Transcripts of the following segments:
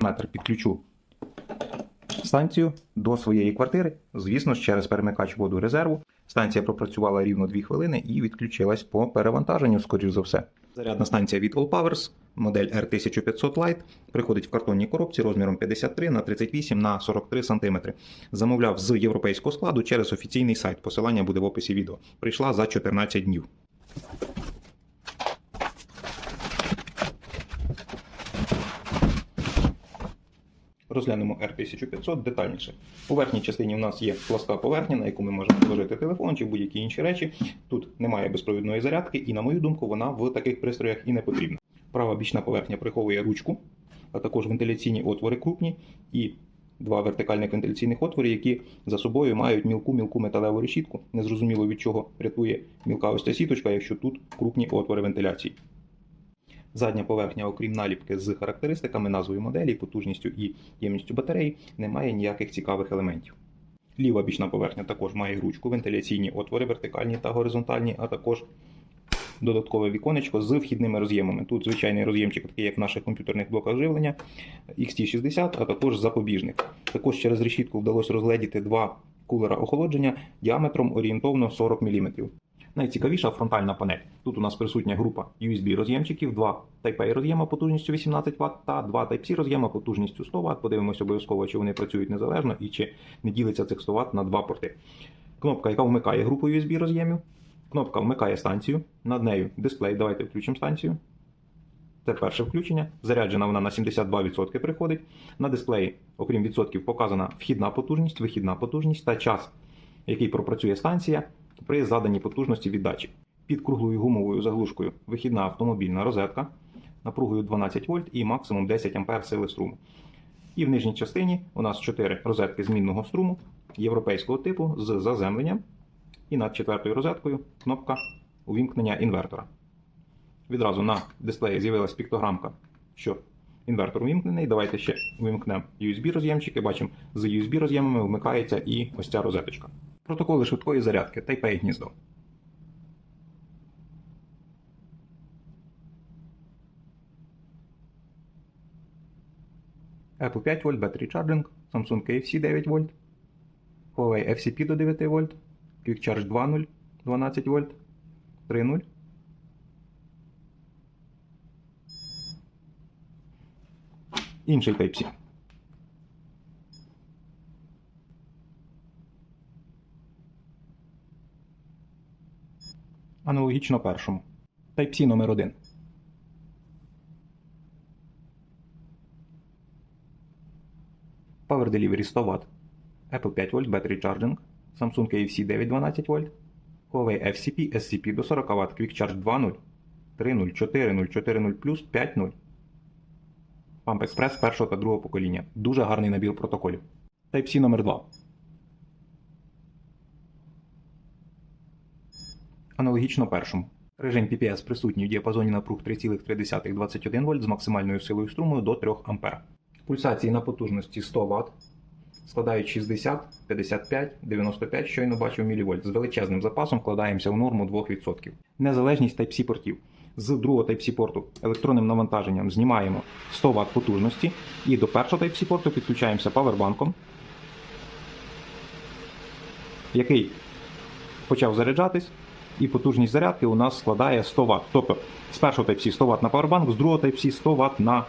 метр підключу станцію до своєї квартири. Звісно ж, через перемикач воду резерву. Станція пропрацювала рівно 2 хвилини і відключилась по перевантаженню, скоріш за все. Зарядна станція від All Powers, модель R1500 Lite, приходить в картонній коробці розміром 53 на 38 на 43 см. Замовляв з європейського складу через офіційний сайт. Посилання буде в описі відео. Прийшла за 14 днів. Розглянемо R1500 детальніше. У верхній частині у нас є пласка поверхня, на яку ми можемо положити телефон чи будь-які інші речі. Тут немає безпровідної зарядки, і, на мою думку, вона в таких пристроях і не потрібна. Права бічна поверхня приховує ручку, а також вентиляційні отвори крупні і два вертикальних вентиляційних отвори, які за собою мають мілку-мілку металеву решітку. Незрозуміло від чого рятує мілка ось ця сіточка, якщо тут крупні отвори вентиляції. Задня поверхня, окрім наліпки з характеристиками, назвою моделі, потужністю і ємністю батареї, не має ніяких цікавих елементів. Ліва бічна поверхня також має ручку, вентиляційні отвори вертикальні та горизонтальні, а також додаткове віконечко з вхідними роз'ємами. Тут звичайний роз'ємчик, такий як в наших комп'ютерних блоках живлення XT60, а також запобіжник. Також через решітку вдалося розгледіти два кулера охолодження діаметром орієнтовно 40 мм. Найцікавіша фронтальна панель. Тут у нас присутня група USB роз'ємчиків, два Type-A роз'єма потужністю 18 Вт та два Type-C роз'єма потужністю 100 Вт. Подивимося обов'язково, чи вони працюють незалежно і чи не ділиться цих 100 Вт на два порти. Кнопка, яка вмикає групу USB роз'ємів. Кнопка вмикає станцію. Над нею дисплей. Давайте включимо станцію. Це перше включення. Заряджена вона на 72% приходить. На дисплеї, окрім відсотків, показана вхідна потужність, вихідна потужність та час, який пропрацює станція при заданій потужності віддачі. Під круглою гумовою заглушкою вихідна автомобільна розетка напругою 12 вольт і максимум 10 ампер сили струму. І в нижній частині у нас 4 розетки змінного струму європейського типу з заземленням. І над четвертою розеткою кнопка увімкнення інвертора. Відразу на дисплеї з'явилась піктограмка, що інвертор увімкнений. Давайте ще увімкнемо USB роз'ємчики. Бачимо, з USB роз'ємами вмикається і ось ця розеточка. Протоколи швидкої зарядки Type-A гніздо. Apple 5 вольт, Battery Charging, Samsung KFC 9 вольт, Huawei FCP до 9 вольт, Quick Charge 2.0 12 вольт, 3.0. Інший Type-C. Аналогічно першому. Type-C номер 1. Power Delivery 100 Вт. Apple 5 вольт Battery Charging. Samsung KFC 912 вольт. Huawei FCP SCP до 40 Вт. Quick Charge 2.0. 3.0, 4.0, 4.0 5.0. Pump Express першого та другого покоління. Дуже гарний набір протоколів. Type-C номер 2. Аналогічно першому. Режим PPS присутній в діапазоні напруг 3,321 вольт з максимальною силою струму до 3 А. Пульсації на потужності 100 Вт складають 60, 55, 95, щойно бачив мілівольт. З величезним запасом вкладаємося в норму 2%. Незалежність Type-C портів. З другого Type-C порту електронним навантаженням знімаємо 100 Вт потужності і до першого Type-C порту підключаємося павербанком, який почав заряджатись, і потужність зарядки у нас складає 100 Вт. Тобто з першого Type-C 100 Вт на павербанк, з другого Type-C 100 Вт на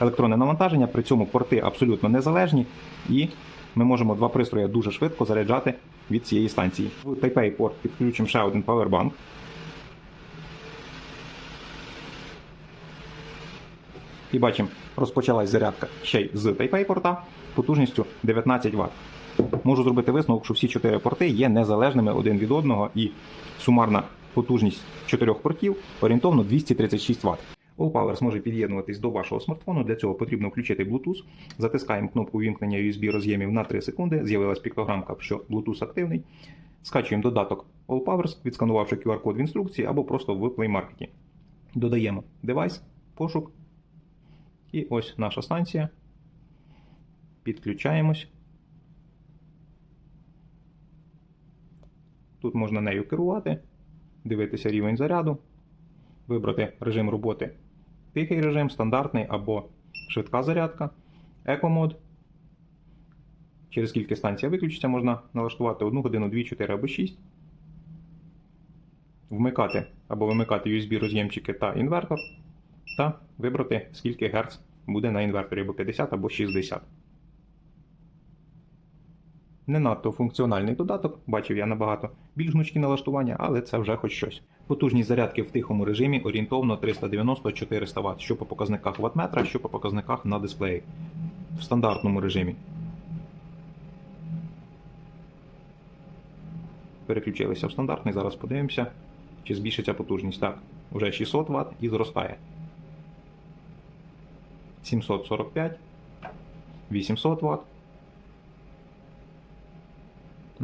електронне навантаження. При цьому порти абсолютно незалежні, і ми можемо два пристрої дуже швидко заряджати від цієї станції. В Type-A порт підключимо ще один павербанк. І бачимо, розпочалась зарядка ще й з Type-A порта потужністю 19 Вт. Можу зробити висновок, що всі чотири порти є незалежними один від одного, і сумарна потужність чотирьох портів орієнтовно 236 Вт. All Power зможе під'єднуватись до вашого смартфону. Для цього потрібно включити Bluetooth. Затискаємо кнопку вімкнення USB роз'ємів на 3 секунди. З'явилась піктограмка, що Bluetooth активний. Скачуємо додаток All Powers, відсканувавши QR-код в інструкції або просто в Play Market. Додаємо девайс, пошук. І ось наша станція. Підключаємось. Тут можна нею керувати, дивитися рівень заряду, вибрати режим роботи тихий режим, стандартний або швидка зарядка. екомод. Через скільки станція виключиться, можна налаштувати 1 годину, 2, 4 або 6. Вмикати або вимикати USB роз'ємчики та інвертор. Та вибрати, скільки Гц буде на інверторі, або 50 або 60. Не надто функціональний додаток, бачив я набагато більш гнучкі налаштування, але це вже хоч щось. Потужність зарядки в тихому режимі орієнтовно 390-400 Вт, що по показниках ваттметра, що по показниках на дисплеї. В стандартному режимі. Переключилися в стандартний, зараз подивимося, чи збільшиться потужність. Так, вже 600 Вт і зростає. 745, 800 Вт.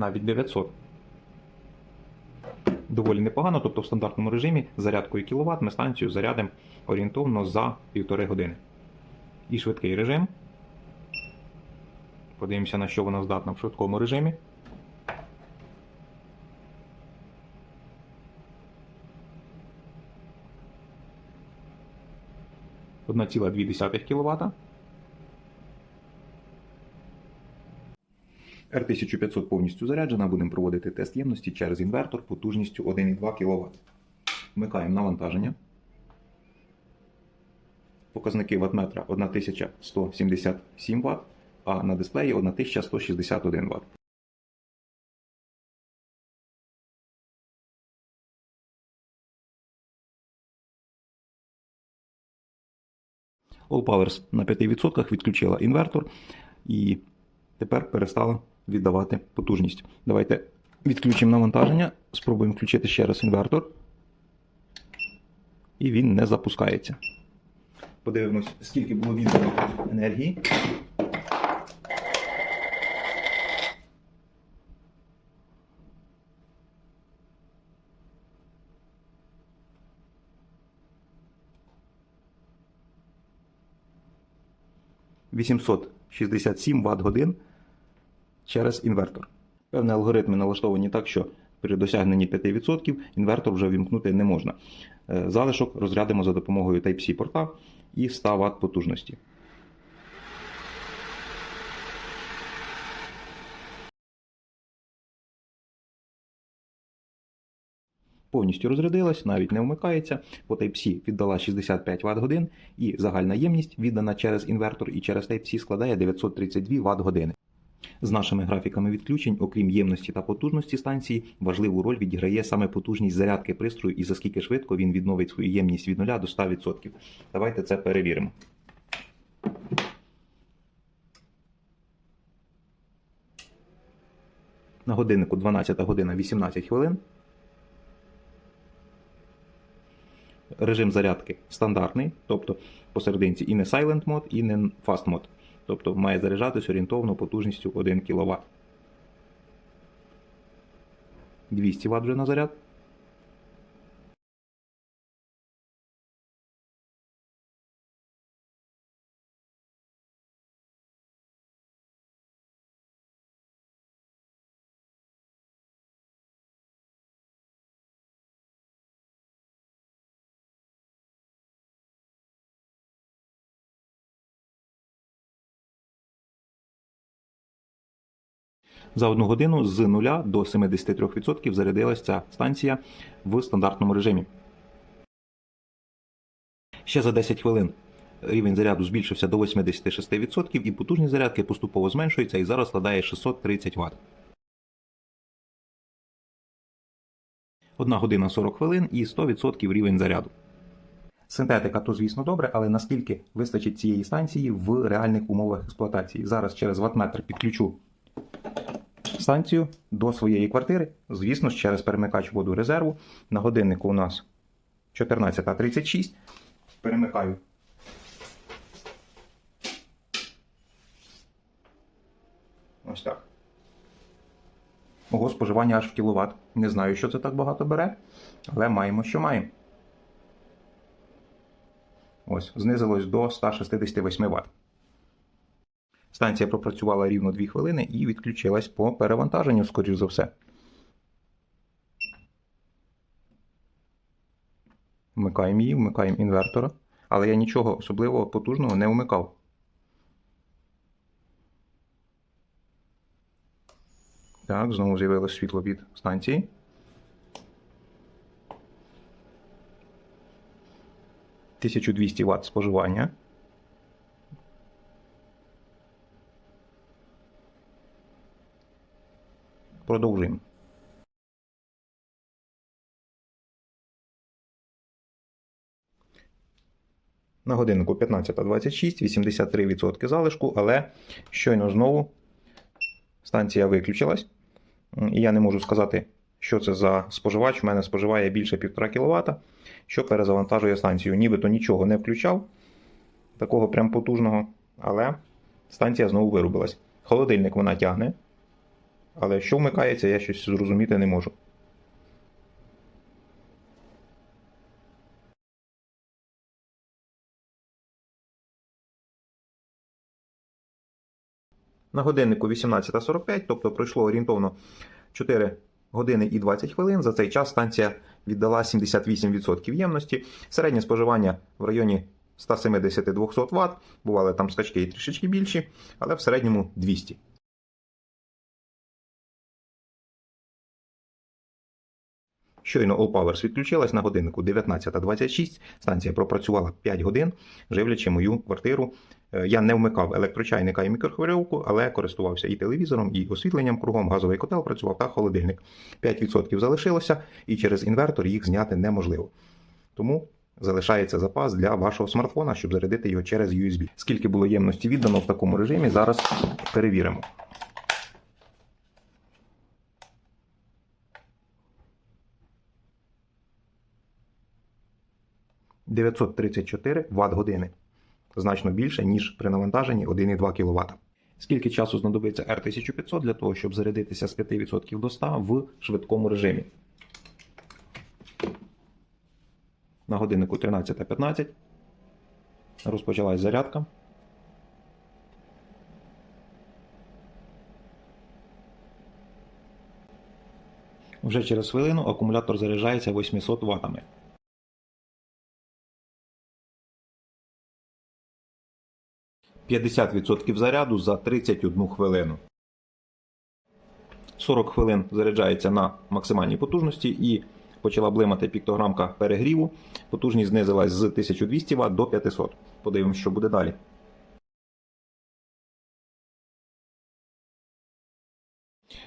Навіть 900. Доволі непогано, тобто в стандартному режимі зарядкою кВт ми станцію зарядимо орієнтовно за 1,5 години. І швидкий режим. Подивимося, на що вона здатна в швидкому режимі. Одна ціла 2 кВт. R1500 повністю заряджена, будемо проводити тест ємності через інвертор потужністю 1,2 кВт. Вмикаємо навантаження. Показники ваттметра 1177 Вт, а на дисплеї 1161 Вт. All Powers на 5% відключила інвертор і тепер перестала віддавати потужність. Давайте відключимо навантаження, спробуємо включити ще раз інвертор. І він не запускається. Подивимось, скільки було віддано енергії. ...867 Вт годин через інвертор. Певні алгоритми налаштовані так, що при досягненні 5% інвертор вже вімкнути не можна. Е, Залишок розрядимо за допомогою Type-C порта і 100 Вт потужності. Повністю розрядилась, навіть не вмикається. По Type-C віддала 65 Вт годин і загальна ємність, віддана через інвертор і через Type-C складає 932 Вт години. З нашими графіками відключень, окрім ємності та потужності станції, важливу роль відіграє саме потужність зарядки пристрою і за скільки швидко він відновить свою ємність від 0 до 100%. Давайте це перевіримо. На годиннику 12 година 18 хвилин. Режим зарядки стандартний, тобто посерединці і не Silent мод, і не Fast мод. Тобто має заряджатись орієнтовно потужністю 1 кВт. 200 Вт вже на заряд. За одну годину з 0 до 73% зарядилася ця станція в стандартному режимі. Ще за 10 хвилин рівень заряду збільшився до 86% і потужність зарядки поступово зменшується і зараз складає 630 Вт. 1 година 40 хвилин і 100% рівень заряду. Синтетика то, звісно, добре, але наскільки вистачить цієї станції в реальних умовах експлуатації? Зараз через ваттметр підключу станцію до своєї квартири, звісно ж, через перемикач воду резерву. На годиннику у нас 14.36. Перемикаю. Ось так. Ого, споживання аж в кіловат. Не знаю, що це так багато бере, але маємо, що маємо. Ось, знизилось до 168 Вт. Станція пропрацювала рівно 2 хвилини і відключилась по перевантаженню, скоріш за все. Вмикаємо її, вмикаємо інвертора. Але я нічого особливого потужного не вмикав. Так, знову з'явилось світло від станції. «1200 ватт споживання. Продовжуємо. На годиннику 15.26, 83% залишку, але щойно знову станція виключилась. І я не можу сказати, що це за споживач. У мене споживає більше 1,5 кВт, що перезавантажує станцію. Нібито нічого не включав, такого прям потужного, але станція знову вирубилась. Холодильник вона тягне, але що вмикається, я щось зрозуміти не можу. На годиннику 18.45, тобто пройшло орієнтовно 4 години і 20 хвилин. За цей час станція віддала 78% ємності. Середнє споживання в районі 170-200 Вт. Бували там скачки і трішечки більші, але в середньому 200. Щойно All Powers відключилась на годиннику 19.26. Станція пропрацювала 5 годин, живлячи мою квартиру. Е, Я не вмикав електрочайника і мікрохвильовку, але користувався і телевізором, і освітленням кругом. Газовий котел працював та холодильник. 5% залишилося, і через інвертор їх зняти неможливо. Тому залишається запас для вашого смартфона, щоб зарядити його через USB. Скільки було ємності віддано в такому режимі, зараз перевіримо. – 934 Вт години. Значно більше, ніж при навантаженні 1,2 кВт. Скільки часу знадобиться R1500 для того, щоб зарядитися з 5% до 100 в швидкому режимі? На годиннику 13.15. Розпочалась зарядка. Вже через хвилину акумулятор заряджається 800 Вт. – 50% заряду за 31 хвилину. 40 хвилин заряджається на максимальній потужності і почала блимати піктограмка перегріву. Потужність знизилась з 1200 Вт до 500. Подивимось, що буде далі.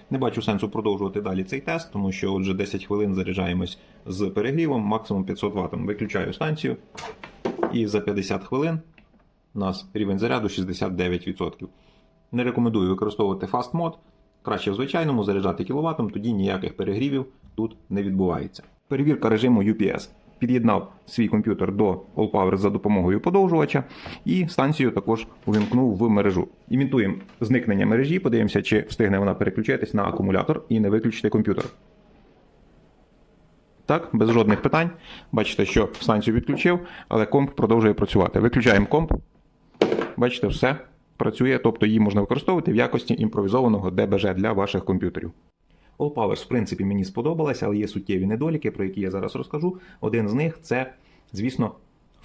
Не бачу сенсу продовжувати далі цей тест, тому що отже 10 хвилин заряджаємось з перегрівом, максимум 500 Вт. Виключаю станцію. І за 50 хвилин у нас рівень заряду 69%. Не рекомендую використовувати Fast Mode. Краще в звичайному заряджати кіловатом, тоді ніяких перегрівів тут не відбувається. Перевірка режиму UPS. Під'єднав свій комп'ютер до All Power за допомогою подовжувача і станцію також увімкнув в мережу. Імітуємо зникнення мережі, подивимося, чи встигне вона переключитись на акумулятор і не виключити комп'ютер. Так, без жодних питань. Бачите, що станцію відключив, але комп продовжує працювати. Виключаємо комп. Бачите, все працює, тобто її можна використовувати в якості імпровізованого ДБЖ для ваших комп'ютерів. All Powers, в принципі, мені сподобалася, але є суттєві недоліки, про які я зараз розкажу. Один з них це, звісно,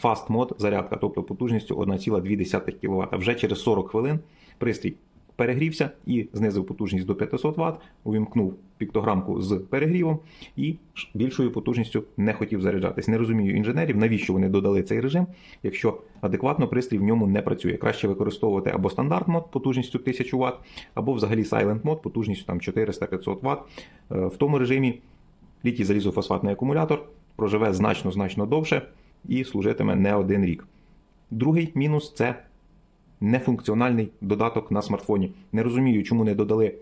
Fast Mode зарядка, тобто потужністю 1,2 кВт. Вже через 40 хвилин пристрій перегрівся і знизив потужність до 500 Вт, увімкнув піктограмку з перегрівом і більшою потужністю не хотів заряджатись. Не розумію інженерів, навіщо вони додали цей режим, якщо адекватно пристрій в ньому не працює. Краще використовувати або стандарт мод потужністю 1000 Вт, або взагалі Silent мод потужністю там 400-500 Вт. Е, В тому режимі літій залізофосфатний акумулятор проживе значно значно довше і служитиме не один рік. Другий мінус це нефункціональний додаток на смартфоні. Не розумію, чому не додали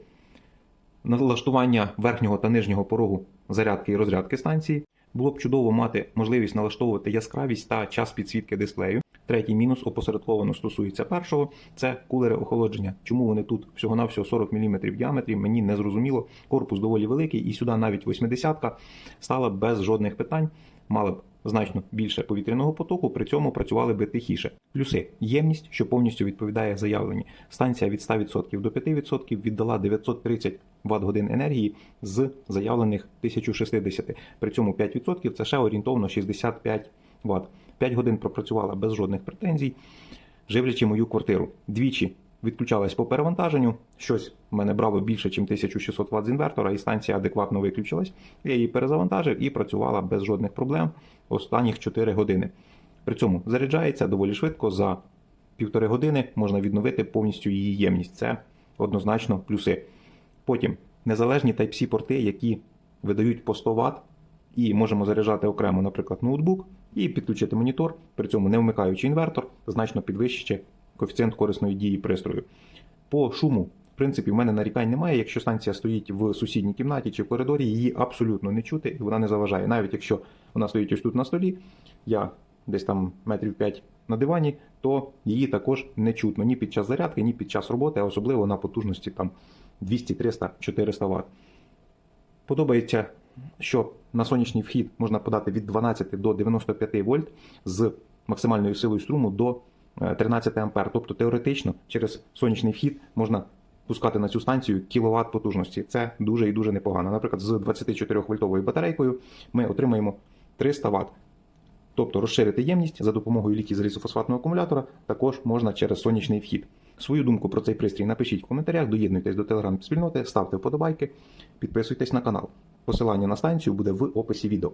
налаштування верхнього та нижнього порогу зарядки і розрядки станції. Було б чудово мати можливість налаштовувати яскравість та час підсвітки дисплею. Третій мінус опосередковано стосується першого це кулери охолодження. Чому вони тут всього-навсього 40 мм в діаметрі, мені не зрозуміло. Корпус доволі великий, і сюди навіть 80-ка стала без жодних питань. Мала б значно більше повітряного потоку, при цьому працювали би тихіше. Плюси ємність, що повністю відповідає заявленні. Станція від 100% до 5% віддала 930 Вт годин енергії з заявлених 1060. При цьому 5% це ще орієнтовно 65 Вт. 5 годин пропрацювала без жодних претензій, живлячи мою квартиру. Двічі відключалась по перевантаженню. Щось в мене брало більше, ніж 1600 Вт з інвертора, і станція адекватно виключилась. Я її перезавантажив і працювала без жодних проблем останніх 4 години. При цьому заряджається доволі швидко. За півтори години можна відновити повністю її ємність. Це однозначно плюси. Потім незалежні Type-C порти, які видають по 100 Вт, і можемо заряджати окремо, наприклад, ноутбук і підключити монітор, при цьому не вмикаючи інвертор, значно підвищити коефіцієнт корисної дії пристрою. По шуму, в принципі, в мене нарікань немає. Якщо станція стоїть в сусідній кімнаті чи в коридорі, її абсолютно не чути і вона не заважає. Навіть якщо вона стоїть ось тут на столі, я десь там метрів 5 на дивані, то її також не чутно ні під час зарядки, ні під час роботи, а особливо на потужності там 200, 300, 400 Вт. Подобається, що на сонячний вхід можна подати від 12 до 95 вольт з максимальною силою струму до 13 ампер. Тобто теоретично через сонячний вхід можна пускати на цю станцію кіловат потужності. Це дуже і дуже непогано. Наприклад, з 24 вольтовою батарейкою ми отримаємо 300 Вт. Тобто розширити ємність за допомогою літій залізофосфатного акумулятора також можна через сонячний вхід. Свою думку про цей пристрій напишіть в коментарях, доєднуйтесь до телеграм-спільноти, ставте вподобайки, підписуйтесь на канал. Посилання на станцію буде в описі відео.